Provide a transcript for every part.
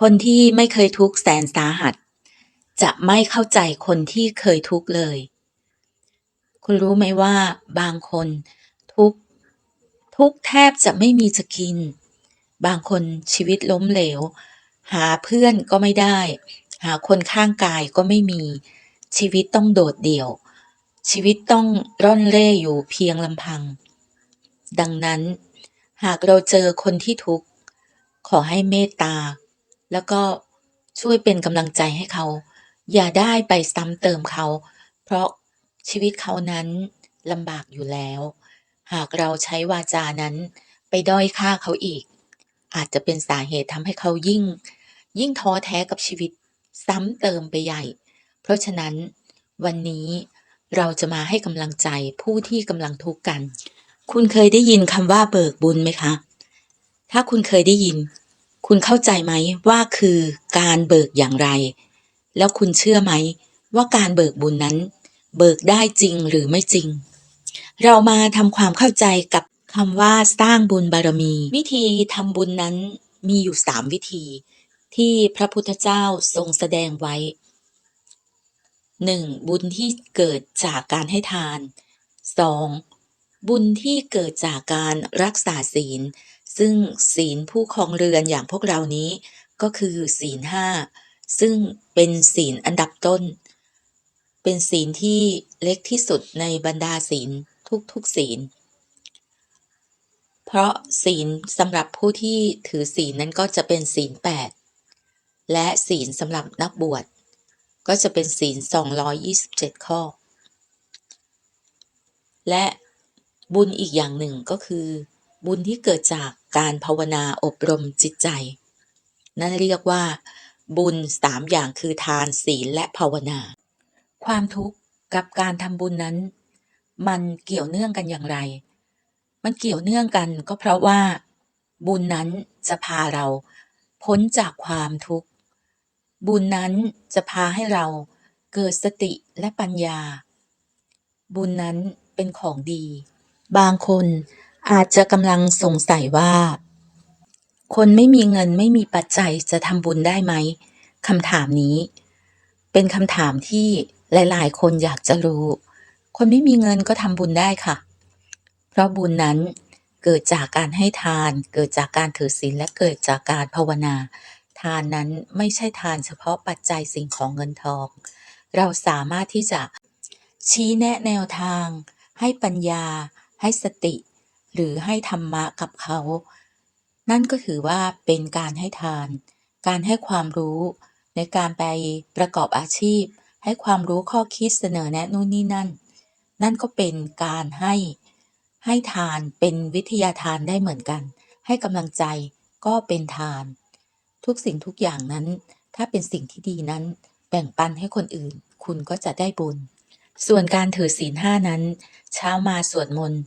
คนที่ไม่เคยทุกข์แสนสาหัส จะไม่เข้าใจคนที่เคยทุกข์เลย คุณรู้ไหมว่าบางคนทุกข์ทุกข์แทบจะไม่มีจะกิน บางคนชีวิตล้มเหลว หาเพื่อนก็ไม่ได้ หาคนข้างกายก็ไม่มี ชีวิตต้องโดดเดี่ยว ชีวิตต้องร่อนเร่อยู่เพียงลำพัง ดังนั้น หากเราเจอคนที่ทุกข์ขอให้เมตตา แล้วก็ช่วยเป็นกำลังใจให้เขา อย่าได้ไปซ้ำเติมเขา เพราะชีวิตเขานั้นลำบากอยู่แล้ว หากเราใช้วาจานั้นไปด้อยค่าเขาอีก อาจจะเป็นสาเหตุทำให้เขายิ่ง ยิ่งท้อแท้กับชีวิต ซ้ำเติมไปใหญ่ เพราะฉะนั้นวันนี้เราจะมาให้กำลังใจผู้ที่กำลังทุกข์กัน คุณเคยได้ยินคำว่าเบิกบุญไหมคะ ถ้าคุณเคยได้ยิน คุณเข้าใจไหมว่าคือการเบิกอย่างไร แล้วคุณเชื่อไหมว่าการเบิกบุญนั้น เบิกได้จริงหรือไม่จริง เรามาทำความเข้าใจกับคำว่าสร้างบุญบารมี วิธีทำบุญนั้นมีอยู่สามวิธี ที่พระพุทธเจ้าทรงแสดงไว้หนึ่งบุญที่เกิดจากการให้ทานสองบุญที่เกิดจากการรักษาศีล ซึ่งศีลผู้ครองเรือนอย่างพวกเรานี้ก็คือศีลห้าซึ่งเป็นศีลอันดับต้น เป็นศีลที่เล็กที่สุดในบรรดาศีลทุกๆศีล เพราะศีลสำหรับผู้ที่ถือศีลนั้นก็จะเป็นศีลแปดและศีลสำหรับนักบวช ก็จะเป็นศีล 227 ข้อ และบุญอีกอย่างหนึ่งก็คือ บุญที่เกิดจากการภาวนาอบรมจิตใจ นั่นเรียกว่า บุญสามอย่างคือทานศีลและภาวนา ความทุกข์กับการทำบุญนั้น มันเกี่ยวเนื่องกันอย่างไร มันเกี่ยวเนื่องกันก็เพราะว่า บุญนั้นจะพาเรา พ้นจากความทุกข์ บุญนั้นจะพาให้เราเกิดสติและปัญญา บุญนั้นเป็นของดี บางคน อาจจะกำลังสงสัยว่า คนไม่มีเงินไม่มีปัจจัยจะทำบุญได้ไหมคำถามนี้ เป็นคำถามที่หลาย ๆ คนอยากจะรู้ คนไม่มีเงินก็ทำบุญได้ค่ะ เพราะบุญนั้นเกิดจากการให้ทาน เกิดจากการถือศีลและเกิดจากการภาวนา ทานนั้นไม่ใช่ทานเฉพาะปัจจัยสิ่งของเงินทอง เราสามารถที่จะชี้แนะแนวทาง ให้ปัญญา ให้สติ หรือให้ธรรมะกับเขา นั่นก็ถือว่าเป็นการให้ทาน การให้ความรู้ ในการไปประกอบอาชีพ ให้ความรู้ข้อคิดเสนอแนะนู่นนี่นั่น นั่นก็เป็นการให้ให้ทานเป็นวิทยาทานได้เหมือนกัน ให้กำลังใจก็เป็นทาน ทุกสิ่งทุกอย่างนั้น ถ้าเป็นสิ่งที่ดีนั้น แบ่งปันให้คนอื่น คุณก็จะได้บุญ ส่วนการถือศีลห้านั้น เช้ามาสวดมนต์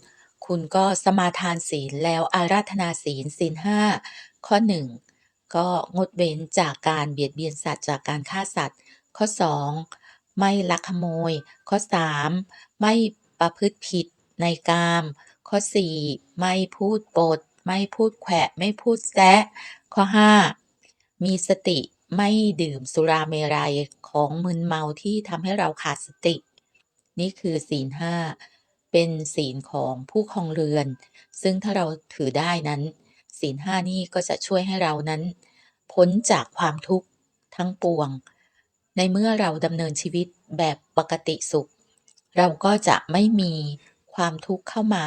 คุณก็สมาทานศีลแล้วอาราธนาศีลศีลห้าข้อหนึ่งก็งดเว้นจากการเบียดเบียนสัตว์จากการฆ่าสัตว์ ข้อสองไม่ลักขโมย ข้อสามไม่ประพฤติผิดในกาม ข้อสี่ไม่พูดปด ไม่พูดแขวะ ไม่พูดแซะ ข้อห้ามีสติไม่ดื่มสุราเมรัยของมึนเมาที่ทำให้เราขาดสติ นี่คือศีลห้า เป็นศีลของผู้ครองเรือน ซึ่งถ้าเราถือได้นั้น ศีลห้านี่ก็จะช่วยให้เรานั้น พ้นจากความทุกข์ทั้งปวง ในเมื่อเราดำเนินชีวิตแบบปกติสุข เราก็จะไม่มีความทุกข์เข้ามา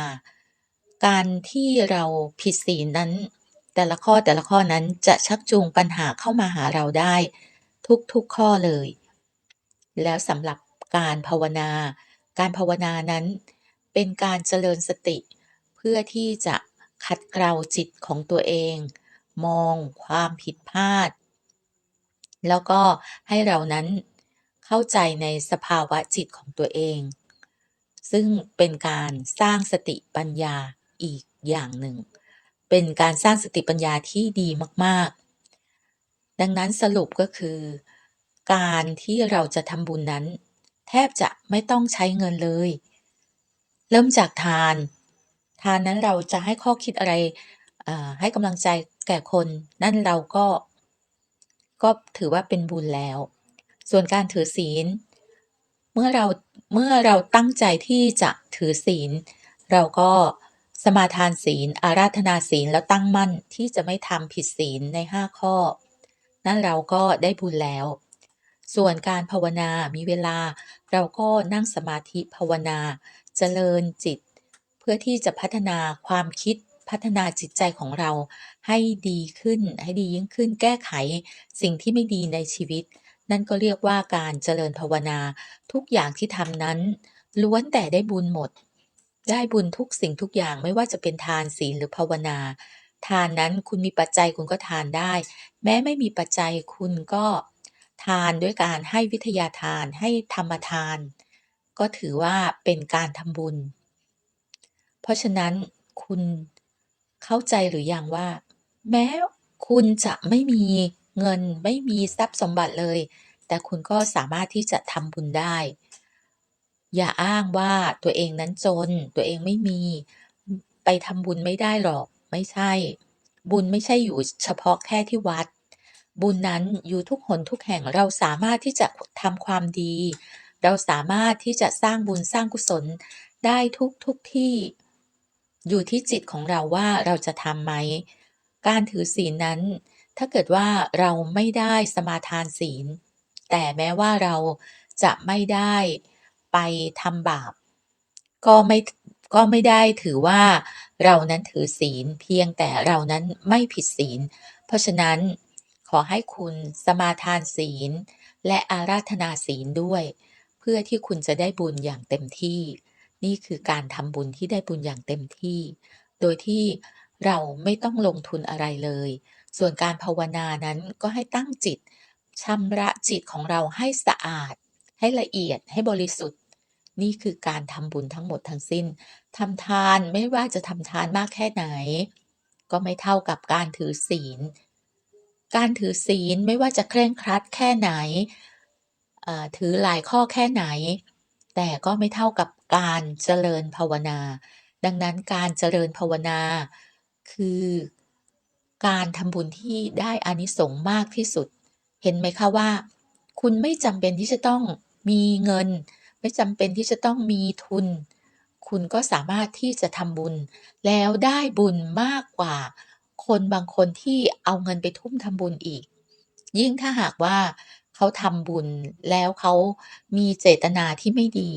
การที่เราผิดศีลนั้น แต่ละข้อแต่ละข้อนั้นจะชักจูงปัญหาเข้ามาหาเราได้ ทุกๆข้อเลย แล้วสำหรับการภาวนา การภาวนานั้น เป็นการเจริญสติ เพื่อที่จะขัดเกลาจิตของตัวเอง มองความผิดพลาด แล้วก็ให้เรานั้นเข้าใจในสภาวะจิตของตัวเอง ซึ่งเป็นการสร้างสติปัญญาอีกอย่างหนึ่ง เป็นการสร้างสติปัญญาที่ดีมาก ๆ ดังนั้นสรุปก็คือ การที่เราจะทำบุญนั้น แทบจะไม่ต้องใช้เงินเลย เริ่มจากทาน ทานนั้นเราจะให้ข้อคิดอะไรให้กำลังใจแก่คน นั่นเราก็ ก็ถือว่าเป็นบุญแล้ว ส่วนการถือศีล เมื่อเราเมื่อเราตั้งใจที่จะถือศีล เราก็สมาทานศีล อาราธนาศีลแล้วตั้งมั่นที่จะไม่ทำผิดศีลใน5ข้อ นั่นเราก็ได้บุญแล้ว ส่วนการภาวนา มีเวลา เราก็นั่งสมาธิภาวนา เจริญจิต เพื่อที่จะพัฒนาความคิดพัฒนาจิตใจของเราให้ดีขึ้น ให้ดียิ่งขึ้น แก้ไขสิ่งที่ไม่ดีในชีวิต นั่นก็เรียกว่าการเจริญภาวนา ทุกอย่างที่ทำนั้น ล้วนแต่ได้บุญหมด ได้บุญทุกสิ่งทุกอย่างไม่ว่าจะเป็นทานศีลหรือภาวนา ทานนั้นคุณมีปัจจัยคุณก็ทานได้ แม้ไม่มีปัจจัยคุณก็ทานด้วยการให้วิทยาทานให้ธรรมทาน ก็ถือว่าเป็นการทำบุญ เพราะฉะนั้นคุณเข้าใจหรือยังว่า แม้คุณจะไม่มีเงินไม่มีทรัพย์สมบัติเลย แต่คุณก็สามารถที่จะทำบุญได้ อย่าอ้างว่าตัวเองนั้นจน ตัวเองไม่มีไปทำบุญไม่ได้หรอกไม่ใช่ บุญไม่ใช่อยู่เฉพาะแค่ที่วัด บุญนั้นอยู่ทุกหนทุกแห่งเราสามารถที่จะทำความดี เราสามารถที่จะสร้างบุญสร้างกุศลได้ทุกทุกที่ อยู่ที่จิตของเราว่าเราจะทำไหม การถือศีลนั้น ถ้าเกิดว่าเราไม่ได้สมาทานศีล แต่แม้ว่าเราจะไม่ได้ไปทำบาป ก็ไม่ก็ไม่ได้ถือว่าเรานั้นถือศีลเพียงแต่เรานั้นไม่ผิดศีล เพราะฉะนั้นขอให้คุณสมาทานศีล และอาราธนาศีลด้วย พื่อที่คุณจะได้บุญอย่างเต็มที่ นี่คือการทำบุญที่ได้บุญอย่างเต็มที่ โดยที่เราไม่ต้องลงทุนอะไรเลย ส่วนการภาวนานั้นก็ให้ตั้งจิตชำระจิตของเราให้สะอาด ให้ละเอียดให้บริสุทธิ์ นี่คือการทำบุญทั้งหมดทั้งสิ้นทำทานไม่ว่าจะทำทานมากแค่ไหน ก็ไม่เท่ากับการถือศีล การถือศีลไม่ว่าจะเคร่งครัดแค่ไหน ถือหลายข้อแค่ไหน แต่ก็ไม่เท่ากับการเจริญภาวนา ดังนั้นการเจริญภาวนา คือการทำบุญที่ได้อานิสงส์มากที่สุด เห็นไหมคะว่า คุณไม่จำเป็นที่จะต้องมีเงิน ไม่จำเป็นที่จะต้องมีทุน คุณก็สามารถที่จะทำบุญ แล้วได้บุญมากกว่า คนบางคนที่เอาเงินไปทุ่มทำบุญอีก ยิ่งถ้าหากว่า เขาทำบุญแล้วเขามีเจตนาที่ไม่ดี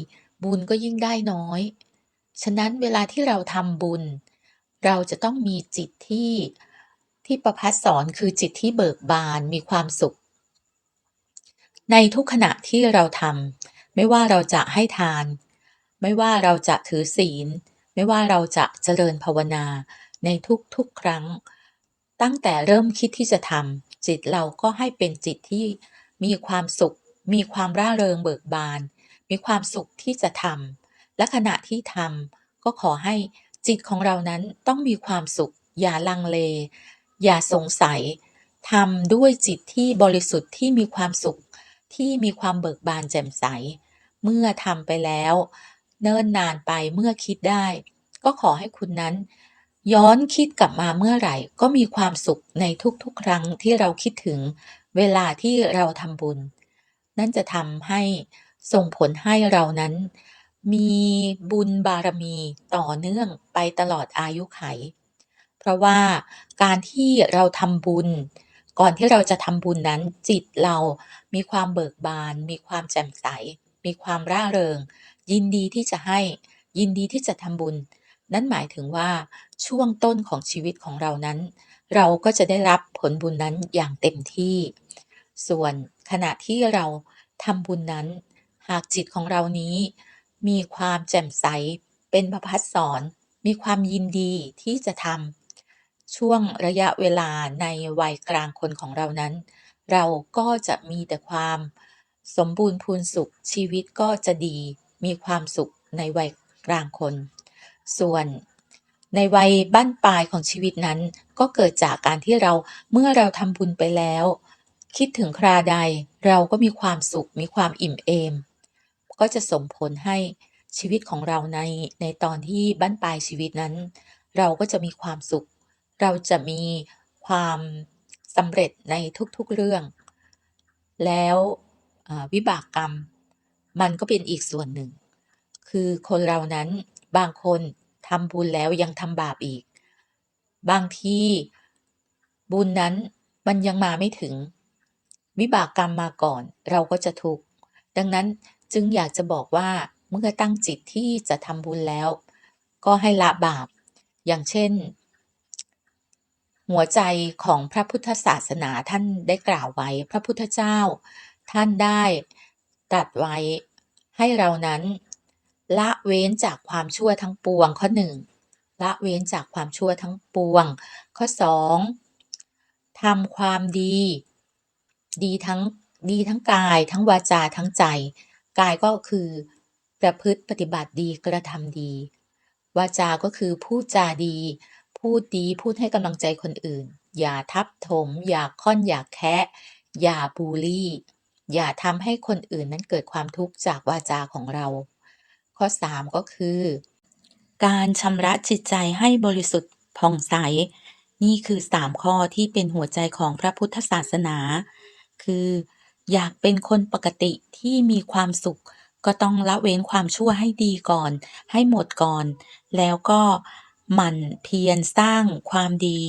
บุญก็ยิ่งได้น้อย ฉะนั้นเวลาที่เราทำบุญ เราจะต้องมีจิตที่ที่ประภัสสอนคือจิตที่เบิกบานมีความสุข ในทุกขณะที่เราทำไม่ว่าเราจะให้ทาน ไม่ว่าเราจะถือศีล ไม่ว่าเราจะเจริญภาวนาในทุกๆครั้ง ตั้งแต่เริ่มคิดที่จะทำจิตเราก็ให้เป็นจิตที่ มีความสุข มีความร่าเริงเบิกบาน มีความสุขที่จะทำและขณะที่ทำก็ขอให้จิตของเรานั้นต้องมีความสุข อย่าลังเล อย่าสงสัยทำด้วยจิตที่บริสุทธิ์ที่มีความสุขที่มีความเบิกบานแจ่มใส เมื่อทำไปแล้ว เนิ่นนานไปเมื่อคิดได้ ก็ขอให้คุณนั้น ย้อนคิดกลับมาเมื่อไหร่ ก็มีความสุขในทุกๆ ครั้งที่เราคิดถึง เวลาที่เราทำบุญ นั่นจะทำให้ส่งผลให้เรานั้น มีบุญบารมีต่อเนื่องไปตลอดอายุขัยเพราะว่าการที่เราทำบุญ ก่อนที่เราจะทำบุญนั้น จิตเรามีความเบิกบาน มีความแจ่มใส มีความร่าเริง ยินดีที่จะให้ยินดีที่จะทำบุญ นั่นหมายถึงว่าช่วงต้นของชีวิตของเรานั้น เราก็จะได้รับผลบุญนั้นอย่างเต็มที่ ส่วนขณะที่เราทำบุญนั้น หากจิตของเรานี้ มีความแจ่มใส เป็นประภัสสอน มีความยินดีที่จะทำช่วงระยะเวลาในวัยกลางคนของเรานั้น เราก็จะมีแต่ความ สมบูรณ์พูนสุขชีวิตก็จะดี มีความสุขในวัยกลางคน ส่วนในวัยบั้นปลายของชีวิตนั้นก็เกิดจากการที่เราเมื่อเราทำบุญไปแล้ว คิดถึงคราใดเราก็มีความสุขมีความอิ่มเอม ก็จะส่งผลให้ชีวิตของเราในในตอนที่บั้นปลายชีวิตนั้น เราก็จะมีความสุข เราจะมีความสำเร็จในทุกๆเรื่อง แล้ววิบากกรรม มันก็เป็นอีกส่วนหนึ่ง คือคนเรานั้นบางคนทำบุญแล้วยังทำบาปอีก บางทีบุญนั้นมันยังมาไม่ถึง วิบากกรรมมาก่อนเราก็จะทุกข์ดังนั้นจึงอยากจะบอกว่าเมื่อตั้งจิตที่จะทำบุญแล้ว ก็ให้ละบาป อย่างเช่น หัวใจของพระพุทธศาสนาท่านได้กล่าวไว้ พระพุทธเจ้า ท่านได้ตรัสไว้ให้เรานั้น ละเว้นจากความชั่วทั้งปวงข้อหนึ่งละเว้นจากความชั่วทั้งปวง ข้อสองทำความดี ดีทั้งดีทั้งกาย ทั้งวาจาทั้งใจ กายก็คือประพฤติปฏิบัติดีกระทำดี วาจา ก็คือพูดจาดี พูดดีพูดให้กำลังใจคนอื่น อย่าทับถม อย่าค่อนอย่าแคะอย่าบูลลี่ อย่าทำให้คนอื่นนั้นเกิดความทุกข์จากวาจาของเรา ข้อ 3 ก็คือ การชำระจิตใจให้บริสุทธิ์ผ่องใส นี่คือ 3 ข้อที่เป็นหัวใจของพระพุทธศาสนา คือ อยากเป็นคนปกติที่มีความสุข ก็ต้องละเว้นความชั่วให้ดีก่อน ให้หมดก่อน แล้วก็หมั่นเพียรสร้างความดี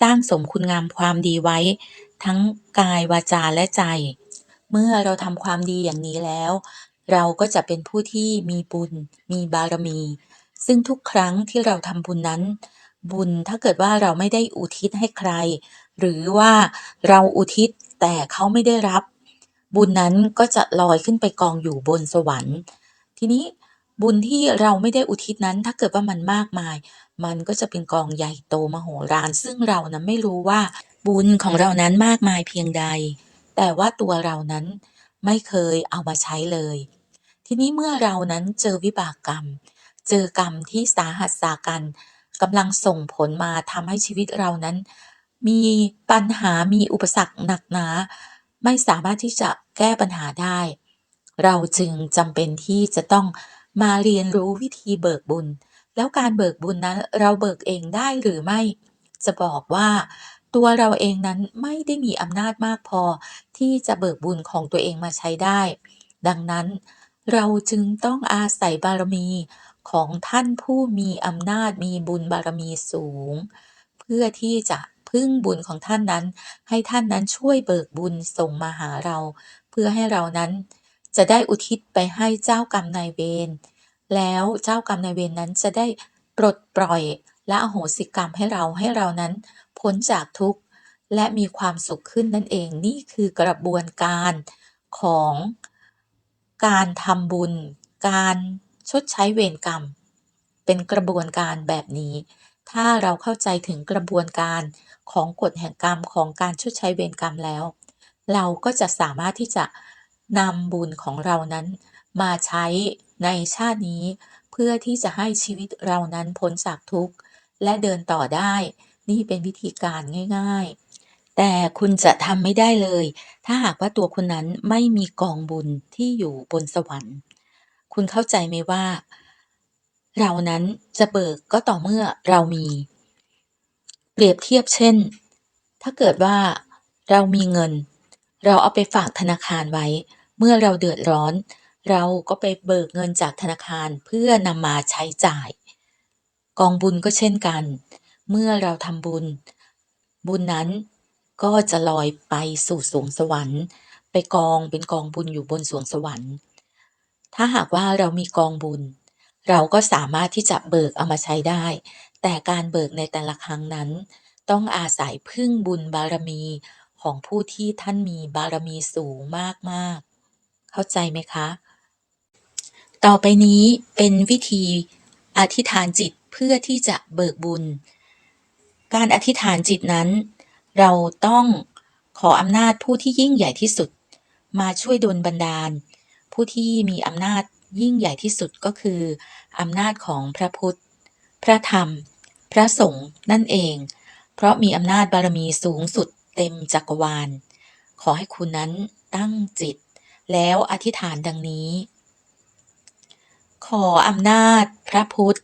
สร้างสมคุณงามความดีไว้ ทั้งกายวาจาและใจ เมื่อเราทำความดีอย่างนี้แล้ว เราก็จะเป็นผู้ที่มีบุญ มีบารมี ซึ่งทุกครั้งที่เราทำบุญนั้น บุญถ้าเกิดว่าเราไม่ได้อุทิศให้ใคร หรือว่าเราอุทิศ แต่เขาไม่ได้รับ บุญนั้นก็จะลอยขึ้นไปกองอยู่บนสวรรค์ ทีนี้บุญที่เราไม่ได้อุทิศนั้น ถ้าเกิดว่ามันมากมาย มันก็จะเป็นกองใหญ่โตมโหฬารซึ่งเรานั้นไม่รู้ว่าบุญของเรานั้นมากมายเพียงใด แต่ว่าตัวเรานั้นไม่เคยเอามาใช้เลย ทีนี้เมื่อเรานั้นเจอวิบากกรรม เจอกรรมที่สาหัสสากันกำลังส่งผลมาทำให้ชีวิตเรานั้น มีปัญหามีอุปสรรคหนักหนา ไม่สามารถที่จะแก้ปัญหาได้ เราจึงจำเป็นที่จะต้องมาเรียนรู้วิธีเบิกบุญ แล้วการเบิกบุญนั้นเราเบิกเองได้หรือไม่ จะบอกว่าตัวเราเองนั้นไม่ได้มีอำนาจมากพอ ที่จะเบิกบุญของตัวเองมาใช้ได้ ดังนั้นเราจึงต้องอาศัยบารมีของท่านผู้มีอำนาจมีบุญบารมีสูง เพื่อที่จะ พึ่งบุญของท่านนั้น ให้ท่านนั้นช่วยเบิกบุญส่งมาหาเรา เพื่อให้เรานั้น จะได้อุทิศไปให้เจ้ากรรมนายเวรแล้วเจ้ากรรมนายเวรนั้นจะได้ปลดปล่อยและอโหสิกรรมให้เราให้เรานั้นพ้นจากทุกข์และมีความสุขขึ้นนั่นเองนี่คือกระบวนการของการทำบุญ การชดใช้เวรกรรม เป็นกระบวนการแบบนี้ ถ้าเราเข้าใจถึงกระบวนการ ของกฎแห่งกรรมของการชดใช้เวรกรรมแล้ว เราก็จะสามารถที่จะนำบุญของเรานั้น มาใช้ในชาตินี้ เพื่อที่จะให้ชีวิตเรานั้นพ้นจากทุกข์ และเดินต่อได้ นี่เป็นวิธีการง่าย ๆ แต่คุณจะทำไม่ได้เลย ถ้าหากว่าตัวคุณนั้นไม่มีกองบุญที่อยู่บนสวรรค์ คุณเข้าใจไหมว่า เรานั้นจะเบิกก็ต่อเมื่อเรามี เปรียบเทียบเช่น ถ้าเกิดว่าเรามีเงิน เราเอาไปฝากธนาคารไว้ เมื่อเราเดือดร้อน เราก็ไปเบิกเงินจากธนาคารเพื่อนำมาใช้จ่าย กองบุญก็เช่นกัน เมื่อเราทำบุญ บุญนั้นก็จะลอยไปสู่สวงสวรรค์ ไปกองเป็นกองบุญอยู่บนสวงสวรรค์ ถ้าหากว่าเรามีกองบุญ เราก็สามารถที่จะเบิกเอามาใช้ได้ แต่การเบิกในแต่ละครั้งนั้น ต้องอาศัยพึ่งบุญบารมีของผู้ที่ท่านมีบารมีสูงมากๆ เข้าใจไหมคะ ต่อไปนี้เป็นวิธีอธิษฐานจิตเพื่อที่จะเบิกบุญ การอธิษฐานจิตนั้น เราต้องขออำนาจผู้ที่ยิ่งใหญ่ที่สุด มาช่วยดลบันดาล ผู้ที่มีอำนาจยิ่งใหญ่ที่สุดก็คืออำนาจของพระพุทธ พระธรรม พระสงฆ์นั่นเอง เพราะมีอำนาจบารมีสูงสุดเต็มจักรวาล ขอให้คุณนั้นตั้งจิต แล้วอธิษฐานดังนี้ ขออำนาจพระพุทธ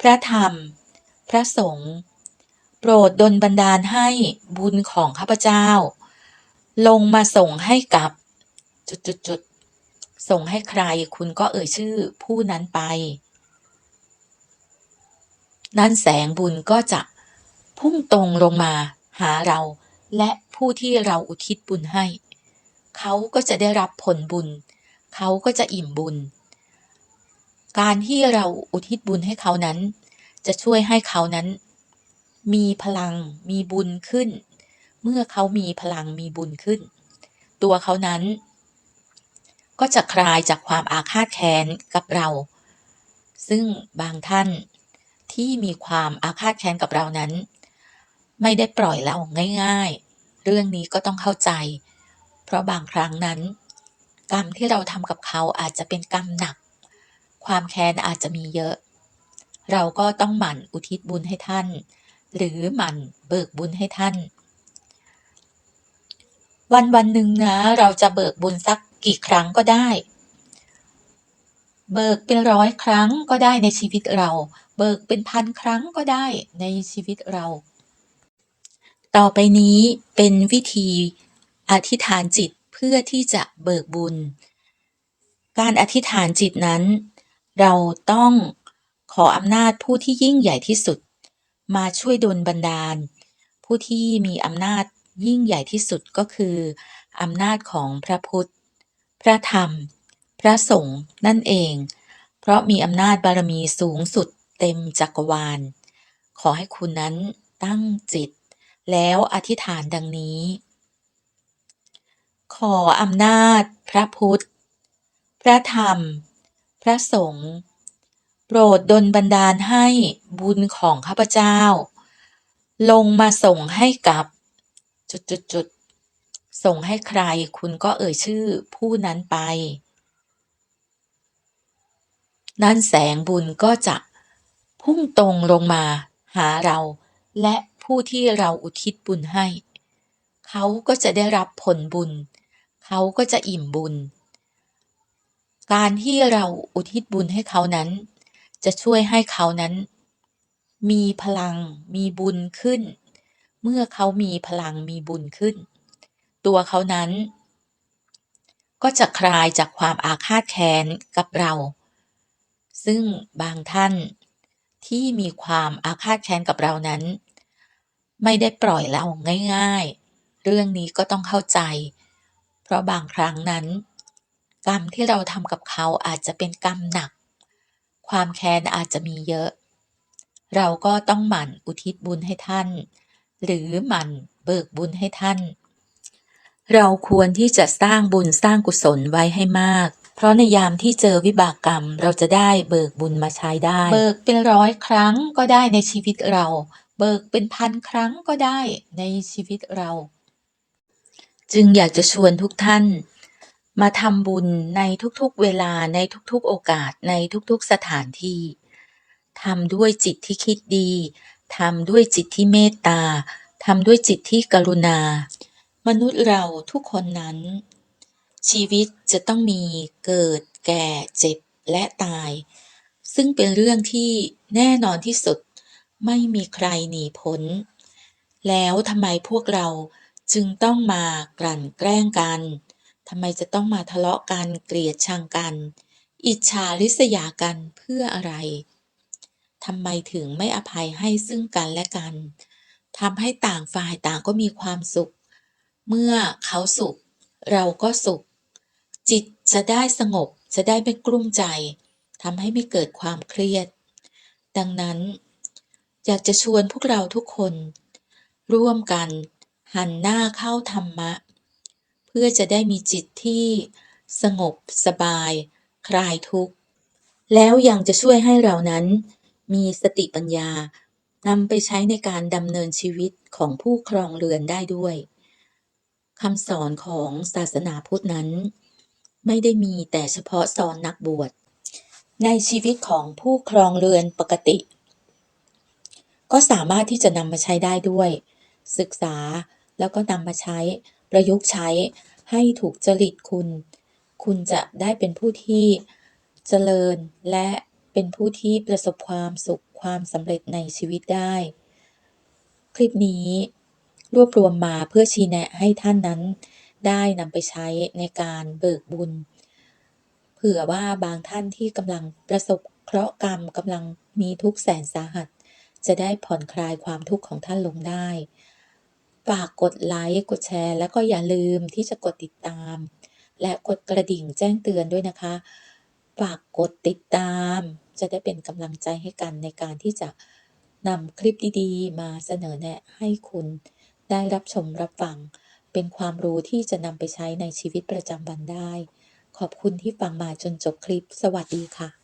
พระธรรม พระสงฆ์โปรดดลบันดาลให้บุญของข้าพเจ้า ลงมาส่งให้กับจุดๆๆส่งให้ใครคุณก็เอ่ยชื่อผู้นั้นไป นั่นแสงบุญก็จะพุ่งตรงลงมาหาเรา และผู้ที่เราอุทิศบุญให้ เขาก็จะได้รับผลบุญ เขาก็จะอิ่มบุญ การที่เราอุทิศบุญให้เขานั้น จะช่วยให้เขานั้น มีพลังมีบุญขึ้น เมื่อเขามีพลังมีบุญขึ้น ตัวเขานั้น ก็จะคลายจากความอาฆาตแค้นกับเรา ซึ่งบางท่าน ที่มีความอาฆาตแค้นกับเรานั้น ไม่ได้ปล่อยเราง่าย ๆ เรื่องนี้ก็ต้องเข้าใจ เพราะบางครั้งนั้น กรรมที่เราทำกับเขาอาจจะเป็นกรรมหนัก ความแค้นอาจจะมีเยอะ เราก็ต้องหมั่นอุทิศบุญให้ท่าน หรือหมั่นเบิกบุญให้ท่าน วันวันหนึ่งนะ เราจะเบิกบุญสักกี่ครั้งก็ได้ เบิกเป็นร้อยครั้งก็ได้ในชีวิตเรา เบิกเป็นพันครั้งก็ได้ในชีวิตเรา ต่อไปนี้เป็นวิธีอธิษฐานจิตเพื่อที่จะเบิกบุญ การอธิษฐานจิตนั้น เราต้องขออำนาจผู้ที่ยิ่งใหญ่ที่สุด มาช่วยดลบันดาล ผู้ที่มีอำนาจยิ่งใหญ่ที่สุดก็คืออำนาจของพระพุทธ พระธรรม ระสงฆ์นั่นเอง เพราะมีอำนาจบารมีสูงสุดเต็มจักรวาล ขอให้คุณนั้นตั้งจิต แล้วอธิษฐานดังนี้ ขออำนาจพระพุทธ พระธรรม พระสงฆ์โปรดดลบันดาลให้บุญของข้าพเจ้า ลงมาส่งให้กับจุดๆๆส่งให้ใครคุณก็เอ่ยชื่อผู้นั้นไป นั่นแสงบุญก็จะพุ่งตรงลงมาหาเรา และผู้ที่เราอุทิศบุญให้ เขาก็จะได้รับผลบุญ เขาก็จะอิ่มบุญ การที่เราอุทิศบุญให้เขานั้น จะช่วยให้เขานั้น มีพลังมีบุญขึ้น เมื่อเขามีพลังมีบุญขึ้น ตัวเขานั้น ก็จะคลายจากความอาฆาตแค้นกับเรา ซึ่งบางท่านที่มีความอาฆาตแค้นกับเรานั้น ไม่ได้ปล่อยเราง่าย ๆ เรื่องนี้ก็ต้องเข้าใจ เพราะบางครั้งนั้น กรรมที่เราทำกับเขาอาจจะเป็นกรรมหนัก ความแค้นอาจจะมีเยอะ เราก็ต้องหมั่นอุทิศบุญให้ท่าน หรือหมั่นเบิกบุญให้ท่าน เราควรที่จะสร้างบุญสร้างกุศลไว้ให้มาก เพราะในยามที่เจอวิบากกรรมเราจะได้เบิกบุญมาใช้ได้ เบิกเป็นร้อยครั้งก็ได้ในชีวิตเรา เบิกเป็นพันครั้งก็ได้ในชีวิตเรา จึงอยากจะชวนทุกท่าน มาทำบุญในทุกๆเวลาในทุกๆโอกาสในทุกๆสถานที่ทำด้วยจิตที่คิดดีทำด้วยจิตที่เมตตาทำด้วยจิตที่กรุณา มนุษย์เราทุกคนนั้น ชีวิตจะต้องมีเกิด แก่ เจ็บ และตาย ซึ่งเป็นเรื่องที่แน่นอนที่สุด ไม่มีใครหนีพ้น แล้วทำไมพวกเราจึงต้องมากลั่นแกล้งกัน ทำไมจะต้องมาทะเลาะกันเกลียดชังกัน อิจฉาริษยากันเพื่ออะไร ทำไมถึงไม่อภัยให้ซึ่งกันและกัน ทำให้ต่างฝ่ายต่างก็มีความสุข เมื่อเขาสุข เราก็สุข จิตจะได้สงบจะได้ไม่กลุ้มใจทำให้ไม่เกิดความเครียด ดังนั้น อยากจะชวนพวกเราทุกคน ร่วมกันหันหน้าเข้าธรรมะ เพื่อจะได้มีจิตที่สงบสบาย คลายทุกข์ แล้วยังจะช่วยให้เรานั้น มีสติปัญญานำไปใช้ในการดำเนินชีวิตของผู้ครองเรือนได้ด้วยคำสอนของศาสนาพุทธนั้น ไม่ได้มีแต่เฉพาะสอนนักบวช ในชีวิตของผู้ครองเรือนปกติ ก็สามารถที่จะนำมาใช้ได้ด้วย ศึกษาแล้วก็นำมาใช้ประยุกต์ใช้ให้ถูกจริตคุณ คุณจะได้เป็นผู้ที่เจริญและเป็นผู้ที่ประสบความสุขความสำเร็จในชีวิตได้ คลิปนี้รวบรวมมาเพื่อชี้แนะให้ท่านนั้น ได้นำไปใช้ในการเบิกบุญ เผื่อว่าบางท่านที่กำลังประสบเคราะห์กรรมกำลังมีทุกข์แสนสาหัส จะได้ผ่อนคลายความทุกข์ของท่านลงได้ฝากกดไลค์กดแชร์ แล้วก็อย่าลืมที่จะกดติดตาม และกดกระดิ่งแจ้งเตือนด้วยนะคะ ฝากกดติดตาม จะได้เป็นกำลังใจให้กันในการที่จะนำคลิปดีๆ มาเสนอแนะให้คุณได้รับชมรับฟัง เป็นความรู้ที่จะนำไปใช้ในชีวิตประจำวันได้ ขอบคุณที่ฟังมาจนจบคลิป สวัสดีค่ะ